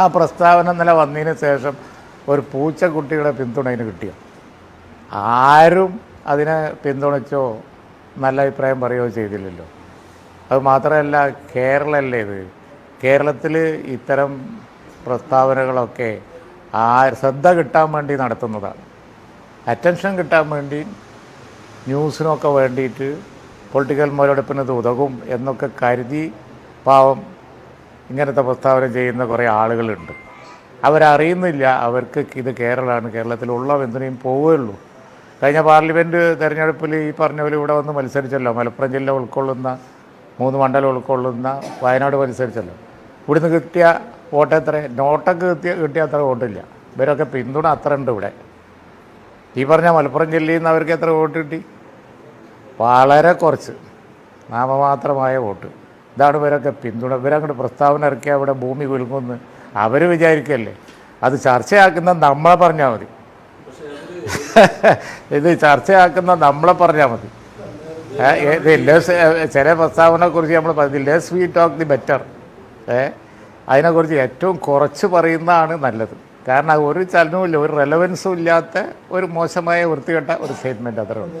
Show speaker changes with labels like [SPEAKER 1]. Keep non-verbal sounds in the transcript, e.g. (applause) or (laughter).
[SPEAKER 1] ആ പ്രസ്താവന ഇന്നലെ വന്നതിന് ശേഷം ഒരു പൂച്ചക്കുട്ടിയുടെ പിന്തുണ അതിന് കിട്ടിയോ? ആരും അതിനെ പിന്തുണച്ചോ നല്ല അഭിപ്രായം പറയുകയോ ചെയ്തില്ലല്ലോ. അത് മാത്രമല്ല കേരളമല്ലേ ഇത്? കേരളത്തിൽ ഇത്തരം പ്രസ്താവനകളൊക്കെ ആ ശ്രദ്ധ കിട്ടാൻ വേണ്ടി നടത്തുന്നതാണ്. അറ്റൻഷൻ കിട്ടാൻ വേണ്ടി ന്യൂസിനൊക്കെ വേണ്ടിയിട്ട് പൊളിറ്റിക്കൽ മുതലെടുപ്പിന് ഇത് ഉതകും എന്നൊക്കെ കരുതി പാവം ഇങ്ങനത്തെ പ്രസ്താവന ചെയ്യുന്ന കുറേ ആളുകളുണ്ട്. അവരറിയുന്നില്ല അവർക്ക് ഇത് കേരളമാണ്. കേരളത്തിലുള്ള എന്തിനേയും പോവുകയുള്ളൂ. കഴിഞ്ഞ പാർലമെന്റ് തെരഞ്ഞെടുപ്പിൽ ഈ പറഞ്ഞ പോലെ ഇവിടെ വന്ന് മത്സരിച്ചല്ലോ. മലപ്പുറം ജില്ല ഉൾക്കൊള്ളുന്ന മൂന്ന് മണ്ഡലം ഉൾക്കൊള്ളുന്ന വയനാട് മത്സരിച്ചല്ലോ. ഇവിടുന്ന് കിട്ടിയ വോട്ട് എത്ര? നോട്ടൊക്കെ കിട്ടിയ കിട്ടിയ അത്ര വോട്ടില്ല. ഇവരൊക്കെ പിന്തുണ അത്ര ഉണ്ട് ഇവിടെ. ഈ പറഞ്ഞ മലപ്പുറം ജില്ലയിൽ നിന്ന് അവർക്ക് എത്ര വോട്ട് കിട്ടി? വളരെ കുറച്ച്. നാമമാത്രമായ വോട്ട്. ഇതാണ് ഇവരൊക്കെ പിന്തുണ ഇവരങ്ങോട്ട് പ്രസ്താവന ഇറക്കിയാൽ അവിടെ ഭൂമി കുലുങ്ങുമെന്ന് അവർ വിചാരിക്കല്ലേ? അത് ചർച്ചയാക്കുന്ന നമ്മളെ പറഞ്ഞാൽ മതി. (laughs) ഇത് ചർച്ചയാക്കുന്ന നമ്മളെ പറഞ്ഞാൽ മതി. ഇത് ലെസ് ചില പ്രസ്താവനയെ കുറിച്ച് നമ്മൾ പറഞ്ഞു less we talk the better. ഏ അതിനെക്കുറിച്ച് ഏറ്റവും കുറച്ച് പറയുന്നതാണ് നല്ലത്. കാരണം ഒരു ചലനവും ഇല്ല ഒരു റെലവൻസും ഇല്ലാത്ത ഒരു മോശമായ വൃത്തികെട്ട ഒരു സ്റ്റേറ്റ്മെന്റ് അത്രേ ഉള്ളൂ.